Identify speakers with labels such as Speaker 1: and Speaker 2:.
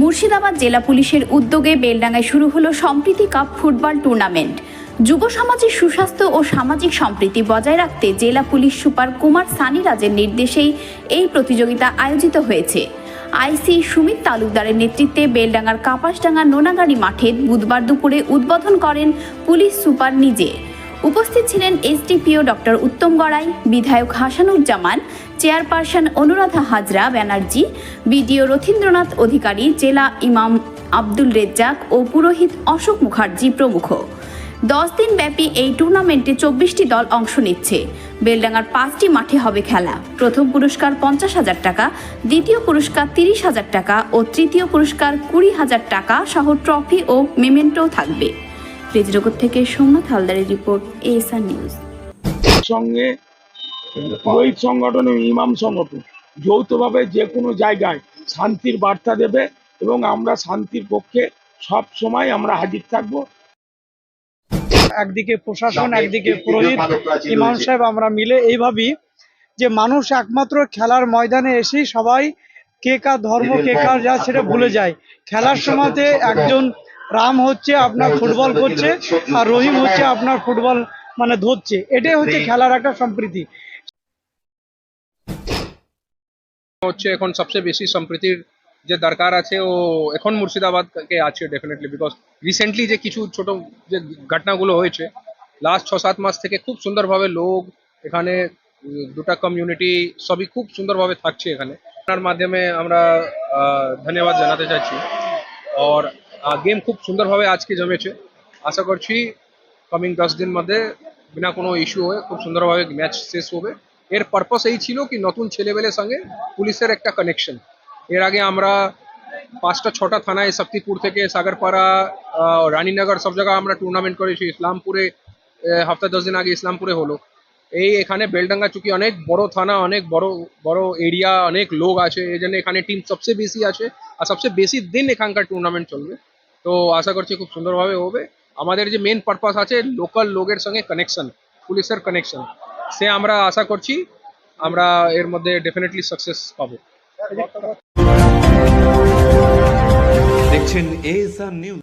Speaker 1: মুর্শিদাবাদ জেলা পুলিশের উদ্যোগে বেলডাঙ্গায় শুরু হলো সম্প্রীতি কাপ ফুটবল টুর্নামেন্ট। যুব সমাজের সুস্বাস্থ্য ও সামাজিক সম্প্রীতি বজায় রাখতে জেলা পুলিশ সুপার কুমার সানিরাজের নির্দেশেই এই প্রতিযোগিতা আয়োজিত হয়েছে। আইসি সুমিত তালুকদারের নেতৃত্বে বেলডাঙ্গার কাপাসডাঙ্গা নোনাগাড়ি মাঠে বুধবার দুপুরে উদ্বোধন করেন পুলিশ সুপার নিজে। উপস্থিত ছিলেন এসডিপিও ডক্টর উত্তম গড়াই, বিধায়ক হাসানুজ্জামান, চেয়ারপারসন অনুরাধা হাজরা ব্যানার্জি, বিডিও রথীন্দ্রনাথ অধিকারী, জেলা ইমাম আব্দুল রেজ্জাক ও পুরোহিত অশোক মুখার্জি প্রমুখ। দশ দিন ব্যাপী এই টুর্নামেন্টে চব্বিশটি দল অংশ নিচ্ছে। বেলডাঙ্গার পাঁচটি মাঠে হবে খেলা। প্রথম পুরস্কার পঞ্চাশ হাজার টাকা, দ্বিতীয় পুরস্কার তিরিশ হাজার টাকা ও তৃতীয় পুরস্কার কুড়ি হাজার টাকা সহ ট্রফি ও মেমেন্টো থাকবে। রেজিনগর থেকে সোমনাথ হালদারের রিপোর্ট এএসআর নিউজ।
Speaker 2: সঙ্গে পুরোহিত সংগঠন এবং ইমাম সংগঠন যৌথভাবে যে কোনো জায়গায় শান্তির বার্তা দেবে এবং আমরা শান্তির পক্ষে সব সময় আমরা হাজির থাকব।
Speaker 3: একদিকে প্রশাসন একদিকে পুরোহিত ইমাম সাহেব আমরা মিলে এইভাবেই যে মানুষ একমাত্র খেলার ময়দানে এসেই সবাই কে কার ধর্ম কে কার যা সেটা ভুলে যায়। খেলার সময়তে একজন রাম হচ্ছে আপনার ফুটবল করছে আর রহিম হচ্ছে আপনার ফুটবল মানে ধরছে। এটাই হচ্ছে খেলার একটা সম্প্রীতি।
Speaker 4: হচ্ছে এখন সবচেয়ে বেশি সম্প্রীতির যে দরকার আছে ও এখন মুর্শিদাবাদকে আছে ডেফিনেটলি বিকজ রিসেন্টলি যে কিছু ছোট যে ঘটনাগুলো হয়েছে লাস্ট ছ সাত মাস থেকে খুব সুন্দরভাবে লোক এখানে দুটা কমিউনিটি সবই খুব সুন্দরভাবে থাকছে এখানে। আপনার মাধ্যমে আমরা আহ, ধন্যবাদ জানাতে চাইছি। আর গেম খুব সুন্দরভাবে আজকে জমেছে। আশা করছি কামিং দশ দিন মধ্যে বিনা কোনো ইস্যু হয়ে খুব সুন্দরভাবে ম্যাচ শেষ হবে। এর পারপাস এই ছিল কি নতুন ছেলেবেলের সঙ্গে পুলিশের একটা কানেকশন এর আগে আমরা পাঁচটা, ছটা থানায় শক্তিপুর থেকে সাগরপাড়া রানীনগর সব জায়গায় আমরা টুর্নামেন্ট করেছি। ইসলামপুরে হপ্তাহ দশ দিন আগে ইসলামপুরে হলো। এই এখানে বেলডাঙ্গা চুকি অনেক বড় থানা, অনেক বড় বড় এরিয়া অনেক লোক আছে। এই জন্য এখানে টিম সবচেয়ে বেশি আছে। আর সবচেয়ে বেশি দিন এখানকার টুর্নামেন্ট চলবে। তো আশা করছি খুব সুন্দরভাবে হবে। আমাদের যে মেন পারপাস আছে লোকাল লোকের সঙ্গে কানেকশন পুলিশের কানেকশন সে আমরা আশা করছি, আমরা এর মধ্যে ডেফিনেটলি সাকসেস পাবো।
Speaker 5: দেখছেন এ নিউজ